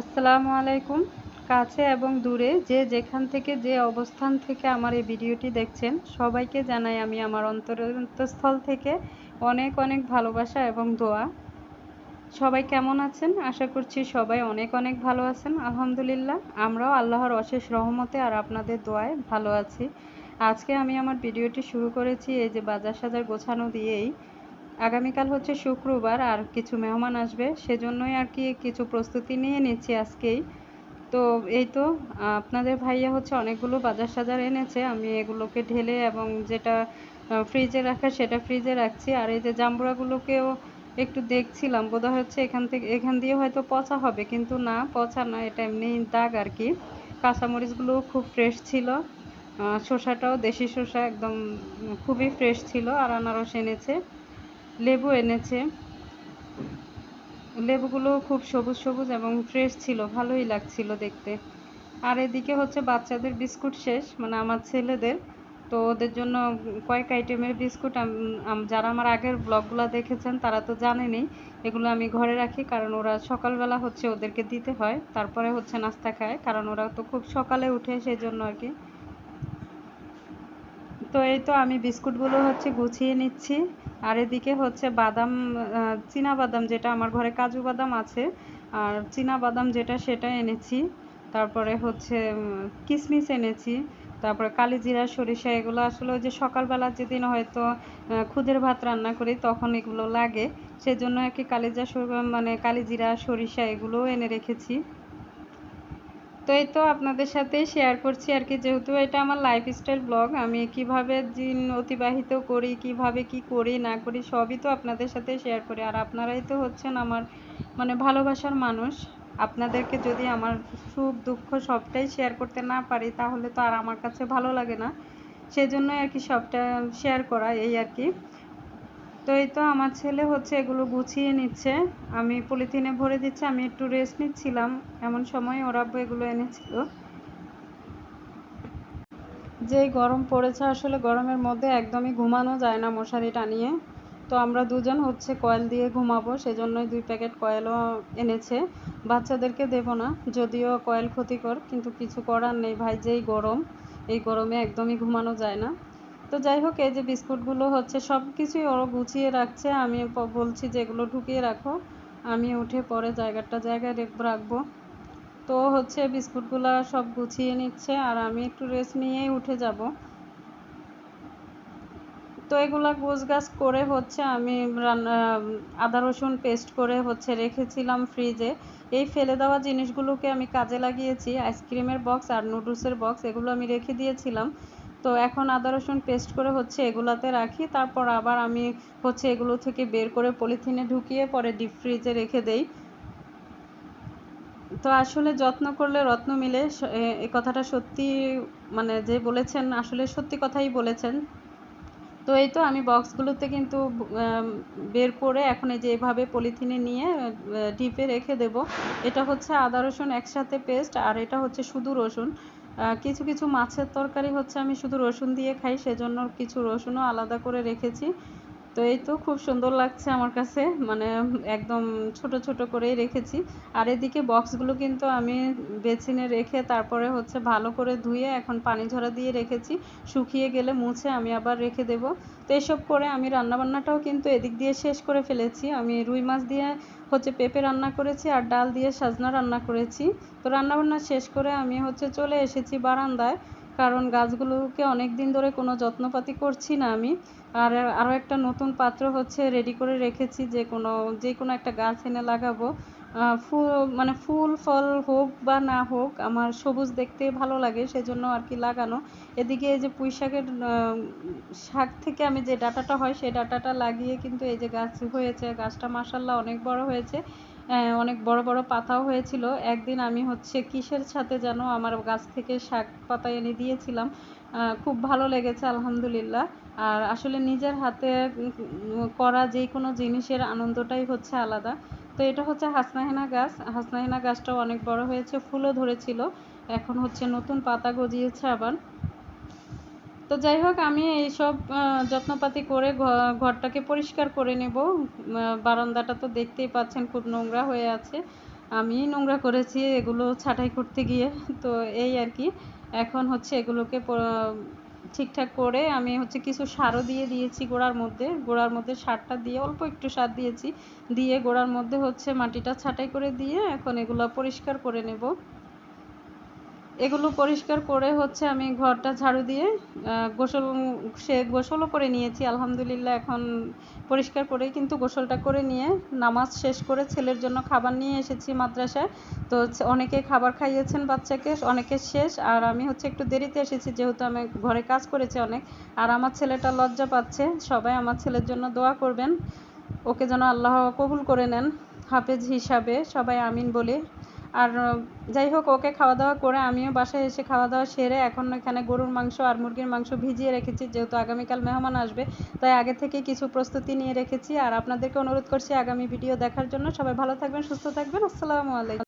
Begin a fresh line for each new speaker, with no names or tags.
আসসালামু আলাইকুম। কাছে এবং দূরে যে যেখান থেকে যে অবস্থান থেকে আমার এই ভিডিওটি দেখছেন, সবাইকে জানাই আমি আমার অন্তরস্থল থেকে অনেক অনেক ভালোবাসা এবং দোয়া। সবাই কেমন আছেন? আশা করছি সবাই অনেক অনেক ভালো আছেন। আলহামদুলিল্লাহ, আমরাও আল্লাহর অশেষ রহমতে আর আপনাদের দোয়ায় ভালো আছি। আজকে আমি আমার ভিডিওটি শুরু করেছি এই যে বাজার সাজার গোছানো দিয়েই। আগামীকাল হচ্ছে শুক্রবার, আর কিছু মেহমান আসবে, সেজন্যই আর কি কিছু প্রস্তুতি নিয়ে নিচ্ছি আজকেই। তো এই তো, আপনাদের ভাইয়া হচ্ছে অনেকগুলো বাজার সাজার এনেছে, আমি এগুলোকে ঢেলে এবং যেটা ফ্রিজে রাখা সেটা ফ্রিজে রাখছি, আর এই যে জাম্বুরাগুলোকেও একটু দেখছিলাম বোধ হচ্ছে এখান থেকে, এখান দিয়ে হয়তো পচা হবে, কিন্তু না, পচা না, এটা এমনি দাগ আর কি। কাঁচামরিচগুলোও খুব ফ্রেশ ছিল শসাটাও দেশি শসা একদম খুবই ফ্রেশ ছিল, আর আনারস এনেছে। লেবু এনেছে। লেবুগুলো খুব সবুজ সবুজ এবং ফ্রেশ ছিল, ভালোই লাগছিল দেখতে। আর এদিকে হচ্ছে বাচ্চাদের বিস্কুট শেষ মানে আমার ছেলেদের। তো ওদের জন্য কয়েক আইটেমের বিস্কুট যারা আমার আগের ব্লগগুলো দেখেছেন তারা তো জানেনি এগুলো আমি ঘরে রাখি কারণ ওরা সকালবেলা হচ্ছে ওদেরকে দিতে হয়, তারপরে হচ্ছে নাস্তা খায়, কারণ ওরা তো খুব সকালে উঠে সেই জন্য আর কি। তো এই তো আমি বিস্কুটগুলো হচ্ছে গুছিয়ে নিচ্ছি। আর এদিকে হচ্ছে বাদাম চীনা বাদাম যেটা আমার ঘরে কাজু বাদাম আছে, আর চীনা বাদাম যেটা সেটা এনেছি। তারপরে হচ্ছে কিশমিশ এনেছি। তারপরে কালিজিরা সরিষা, এগুলো আসলে ওই যে সকালবেলা যেদিন হয়তো খুদের ভাত রান্না করি তখন এগুলো লাগে। সেজন্য আর কি কালিজা মানে কালিজিরা সরিষা এগুলোও এনে রেখেছি। তো এই তো আপনাদের সাথে শেয়ার করছি আর কি। যেহেতু এটা আমার লাইফস্টাইল ব্লগ আমি কীভাবে দিন অতিবাহিত করি, কীভাবে কি করি, না করি, সবই তো আপনাদের সাথে শেয়ার করি। আর আপনারাই তো হচ্ছেন আমার মানে ভালোবাসার মানুষ। আপনাদেরকে যদি আমার সুখ, দুঃখ সবটাই শেয়ার করতে না পারি, তাহলে তো আর আমার কাছে ভালো লাগে না। সেজন্যই আর কি সবটা শেয়ার করা, এই আর কি। তো এই তো আমার ছেলে হচ্ছে, এগুলো গুছিয়ে নিচ্ছে। আমি পলিথিনে ভরে দিচ্ছি, আমি একটু রেস্ট নিচ্ছিলাম। এমন সময় ওরা এগুলো এনেছিল। যে গরম পড়েছে, আসলে গরমের মধ্যে একদমই ঘুমানো যায় না মশারি টানিয়ে। তো আমরা দুজন হচ্ছে কয়েল দিয়ে ঘুমাবো, সেজন্যই দুই প্যাকেট কয়েলও এনেছে। বাচ্চাদেরকে দেব না, যদিও কয়েল ক্ষতিকর, কিন্তু কিছু করার নেই। ভাই, যেই গরম, এই গরমে একদমই ঘুমানো যায় না। তো যাই হোক, এই যে বিস্কুটগুলো হচ্ছে সব কিছুই ওরা গুছিয়ে রাখছে। আমি বলছি যে এগুলো ঢুকিয়ে রাখো। আমি উঠে পরে জায়গাটা জায়গায় রাখব। তো হচ্ছে বিস্কুটগুলো সব গুছিয়ে নিচ্ছে আর আমি একটু রেস্ট নিয়েই উঠে যাব। তো এগুলা গাছ করে হচ্ছে আমি রান্না, আদা রসুন পেস্ট করে হচ্ছে রেখেছিলাম ফ্রিজে এই ফেলে দেওয়া জিনিসগুলোকে আমি কাজে লাগিয়েছি। আইসক্রিমের বক্স আর নুডলসের বক্স এগুলো আমি রেখে দিয়েছিলাম। তো এখন আদা, রসুন পেস্ট করে হচ্ছে এগুলাতে রাখি। তারপর আবার আমি হচ্ছে এগুলো থেকে বের করে পলিথিনে ঢুকিয়ে পরে ডিপ ফ্রিজে রেখে দেই। তো আসলে যত্ন করলে রত্ন মিলে। এ কথাটা সত্যি মানে যে বলেছেন, আসলে সত্যি কথাই বলেছেন। তো এই তো আমি বক্সগুলোতে কিন্তু বের করে এখন এই যে এভাবে পলিথিনে নিয়ে ডিপে রেখে দেব। এটা হচ্ছে আদা, রসুন একসাথে পেস্ট আর এটা হচ্ছে শুধু রসুন। কিছু কিছু মাছের তরকারি হচ্ছে আমি শুধু রসুন দিয়ে খাই, সেজন্য কিছু রসুনও আলাদা করে রেখেছি। তো এই তো খুব সুন্দর লাগছে আমার কাছে। মানে একদম ছোট ছোট করেই রেখেছি। আর এদিকে বক্সগুলো কিন্তু আমি বেছিনে রেখে তারপরে হচ্ছে ভালো করে ধুয়ে এখন পানি ঝরা দিয়ে রেখেছি। শুকিয়ে গেলে মুছে আমি আবার রেখে দেব। তো এসব করে আমি রান্নাবান্নাটাও কিন্তু এদিক দিয়ে শেষ করে ফেলেছি। আমি রুই মাছ দিয়ে হচ্ছে পেঁপে রান্না করেছি আর ডাল দিয়ে সাজনা রান্না করেছি। তো রান্নাবান্না শেষ করে আমি হচ্ছে চলে এসেছি বারান্দায়। কারণ গাছগুলোকে অনেক দিন ধরে কোনো যত্নপাতি করছি না আমি। আর আরও একটা নতুন পাত্র হচ্ছে রেডি করে রেখেছি যে কোনো যে কোনো একটা গাছ এনে লাগাবো। ফুল মানে ফুল, ফল হোক বা না হোক, আমার সবুজ দেখতে ভালো লাগে সেজন্য আর কি লাগানো। এদিকে এই যে পুঁই শাকের শাক থেকে আমি যে ডাটাটা হয় সেই ডাটাটা লাগিয়ে কিন্তু এই যে গাছ হয়েছে, গাছটা মাসাল্লাহ অনেক বড় হয়েছে। অনেক বড় বড় পাতাও হয়েছিল। একদিন আমি হচ্ছে কিসের সাথে যেন আমার গাছ থেকে শাক পাতা এনে দিয়েছিলাম। খুব ভালো লেগেছে, আলহামদুলিল্লাহ। আর আসলে নিজের হাতে করা যে কোনো জিনিসের আনন্দটাই হচ্ছে আলাদা। তো এটা হচ্ছে হাসনাহেনা গাছ। হাসনাহেনা গাছটাও অনেক বড় হয়েছে, ফুলও ধরেছিল। এখন হচ্ছে নতুন পাতা গজিয়েছে আবার। তো যাই হোক, আমি এইসব যত্নপাতি করে ঘরটাকে পরিষ্কার করে নেব। বারান্দাটা তো দেখতেই পাচ্ছেন খুব নোংরা হয়ে আছে। আমি নোংরা করেছি এগুলো ছাঁটাই করতে গিয়ে। তো এই আর কি, এখন হচ্ছে এগুলোকে ঠিকঠাক করে আমি হচ্ছে কিছু সারও দিয়ে দিয়েছি গোড়ার মধ্যে। গোড়ার মধ্যে সারটা দিয়ে অল্প একটু সার দিয়েছি। দিয়ে গোড়ার মধ্যে হচ্ছে মাটিটা ছাঁটাই করে দিয়ে এখন এগুলো পরিষ্কার করে নেব। এগুলো পরিষ্কার করে হচ্ছে আমি ঘরটা ঝাড়ু দিয়ে গোসল, সে গোসলও করে নিয়েছি, আলহামদুলিল্লাহ এখন পরিষ্কার করেই, কিন্তু গোসলটা করে নিয়ে নামাজ শেষ করে ছেলের জন্য খাবার নিয়ে এসেছি মাদ্রাসায়। তো অনেকে খাবার খাইয়েছেন বাচ্চাকে, অনেকে শেষ, আর আমি হচ্ছে একটু দেরিতে এসেছি, যেহেতু আমি ঘরে কাজ করেছি অনেক। আর আমার ছেলেটা লজ্জা পাচ্ছে, সবাই আমার ছেলের জন্য দোয়া করবেন, ওকে যেন আল্লাহ কবুল করে নেন, হাফেজ হিসাবে সবাই আমিন বলে। আর যাই হোক, ওকে খাওয়া দাওয়া করে আমিও বাসায় এসে খাওয়া দাওয়া সেরে এখন এখানে গরুর মাংস আর মুরগির মাংস ভিজিয়ে রেখেছি, যেহেতু আগামীকাল মেহমান আসবে, তাই আগে থেকে কিছু প্রস্তুতি নিয়ে রেখেছি। আর আপনাদেরকে অনুরোধ করছি আগামী ভিডিও দেখার জন্য। সবাই ভালো থাকবেন, সুস্থ থাকবেন। আসসালামু আলাইকুম।